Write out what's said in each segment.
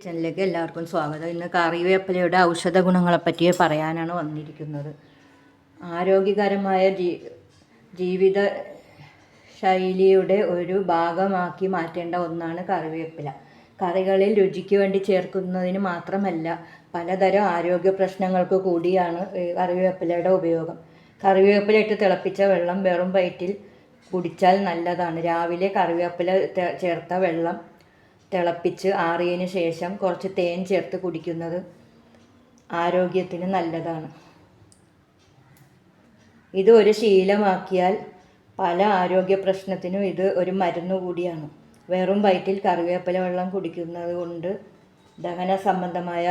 കിച്ചണിലേക്ക് എല്ലാവർക്കും സ്വാഗതം. ഇന്ന് കറിവേപ്പിലയുടെ ഔഷധ ഗുണങ്ങളെപ്പറ്റി പറയാനാണ് വന്നിരിക്കുന്നത്. ആരോഗ്യകരമായ ജീ ജീവിത ശൈലിയുടെ ഒരു ഭാഗമാക്കി മാറ്റേണ്ട ഒന്നാണ് കറിവേപ്പില. കറികളിൽ രുചിക്ക് വേണ്ടി ചേർക്കുന്നതിന് മാത്രമല്ല പലതരം ആരോഗ്യ പ്രശ്നങ്ങൾക്ക് കൂടിയാണ് കറിവേപ്പിലയുടെ ഉപയോഗം. കറിവേപ്പില ഇട്ട് തിളപ്പിച്ച വെള്ളം വെറും വയറ്റിൽ കുടിച്ചാൽ നല്ലതാണ്. രാവിലെ കറിവേപ്പില ചേർത്ത വെള്ളം തിളപ്പിച്ച് ആറിയതിന് ശേഷം കുറച്ച് തേൻ ചേർത്ത് കുടിക്കുന്നത് ആരോഗ്യത്തിന് നല്ലതാണ്. ഇത് ഒരു ശീലമാക്കിയാൽ പല ആരോഗ്യ പ്രശ്നത്തിനും ഇത് ഒരു മരുന്ന് കൂടിയാണ്. വെറും വയറ്റിൽ കറിവേപ്പില വെള്ളം കുടിക്കുന്നത് കൊണ്ട് ദഹന സംബന്ധമായ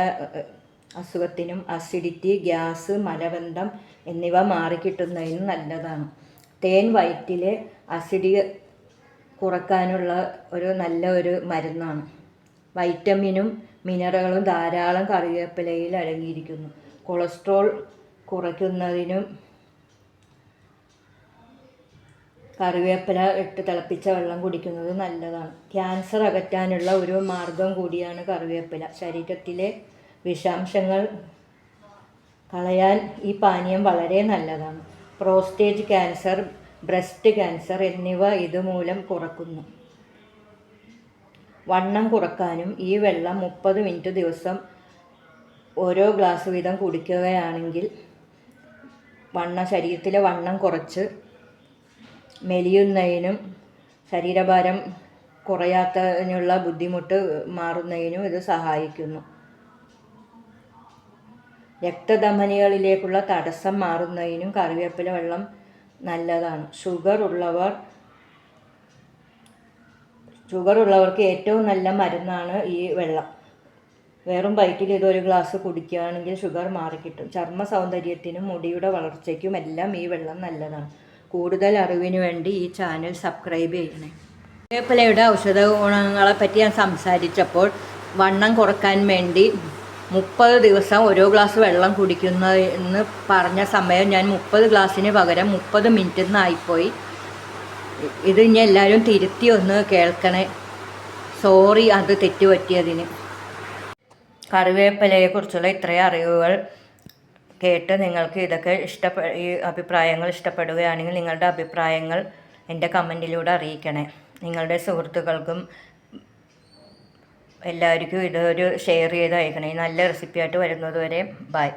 അസുഖത്തിനും അസിഡിറ്റി ഗ്യാസ് മലബന്ധം എന്നിവ മാറിക്കിട്ടുന്നതിനും നല്ലതാണ്. തേൻ വയറ്റിലെ അസിഡി കുറക്കാനുള്ള ഒരു നല്ല ഒരു മരുന്നാണ്. വൈറ്റമിനും മിനറലുകളും ധാരാളം കറിവേപ്പിലയിൽ അടങ്ങിയിരിക്കുന്നു. കൊളസ്ട്രോൾ കുറയ്ക്കുന്നതിനും കറിവേപ്പില ഇട്ട് തിളപ്പിച്ച വെള്ളം കുടിക്കുന്നത് നല്ലതാണ്. ക്യാൻസർ അകറ്റാനുള്ള ഒരു മാർഗം കൂടിയാണ് കറിവേപ്പില. ശരീരത്തിലെ വിഷാംശങ്ങൾ കളയാൻ ഈ പാനീയം വളരെ നല്ലതാണ്. പ്രോസ്റ്റേറ്റ് ക്യാൻസർ ബ്രസ്റ്റ് ക്യാൻസർ എന്നിവ ഇതുമൂലം കുറക്കുന്നു. വണ്ണം കുറക്കാനും ഈ വെള്ളം മുപ്പത് മിനിറ്റ് ദിവസം ഓരോ ഗ്ലാസ് വീതം കുടിക്കുകയാണെങ്കിൽ വണ്ണം ശരീരത്തിലെ വണ്ണം കുറച്ച് മെലിയുന്നതിനും ശരീരഭാരം കുറയാത്തതിനുള്ള ബുദ്ധിമുട്ട് മാറുന്നതിനും ഇത് സഹായിക്കുന്നു. രക്തധമനികളിലേക്കുള്ള തടസ്സം മാറുന്നതിനും കറിവേപ്പില വെള്ളം നല്ലതാണ്. ഷുഗർ ഉള്ളവർ ഷുഗർ ഉള്ളവർക്ക് ഏറ്റവും നല്ല മരുന്നാണ് ഈ വെള്ളം. വെറും വയറ്റിൽ ഇതൊരു ഗ്ലാസ് കുടിക്കുകയാണെങ്കിൽ ഷുഗർ മാറിക്കിട്ടും. ചർമ്മ സൗന്ദര്യത്തിനും മുടിയുടെ വളർച്ചയ്ക്കും എല്ലാം ഈ വെള്ളം നല്ലതാണ്. കൂടുതൽ അറിവിന് വേണ്ടി ഈ ചാനൽ സബ്സ്ക്രൈബ് ചെയ്യണേ. വേപ്പിലയുടെ ഔഷധ ഗുണങ്ങളെപ്പറ്റി ഞാൻ സംസാരിച്ചപ്പോൾ വണ്ണം കുറയ്ക്കാൻ വേണ്ടി മുപ്പത് ദിവസം ഓരോ ഗ്ലാസ് വെള്ളം കുടിക്കുന്ന എന്ന് പറഞ്ഞ സമയം ഞാൻ മുപ്പത് ഗ്ലാസ്സിന് പകരം മുപ്പത് മിനിറ്റ് എന്നായിപ്പോയി ഇത് ഇനി എല്ലാവരും തിരുത്തി ഒന്ന് കേൾക്കണേ. സോറി അത് തെറ്റുപറ്റിയതിന്. കറിവേപ്പിലയെക്കുറിച്ചുള്ള ഇത്രയും അറിവുകൾ കേട്ട് നിങ്ങൾക്ക് ഇതൊക്കെ ഇഷ്ടപ്പെ ഈ അഭിപ്രായങ്ങൾ ഇഷ്ടപ്പെടുകയാണെങ്കിൽ നിങ്ങളുടെ അഭിപ്രായങ്ങൾ എന്റെ കമന്റിലൂടെ അറിയിക്കണേ. നിങ്ങളുടെ സുഹൃത്തുക്കൾക്കും എല്ലാവർക്കും ഇതൊരു ഷെയർ ചെയ്ത് അയക്കണേ. നല്ല റെസിപ്പിയായിട്ട് വരുന്നത് വരെ ബൈ.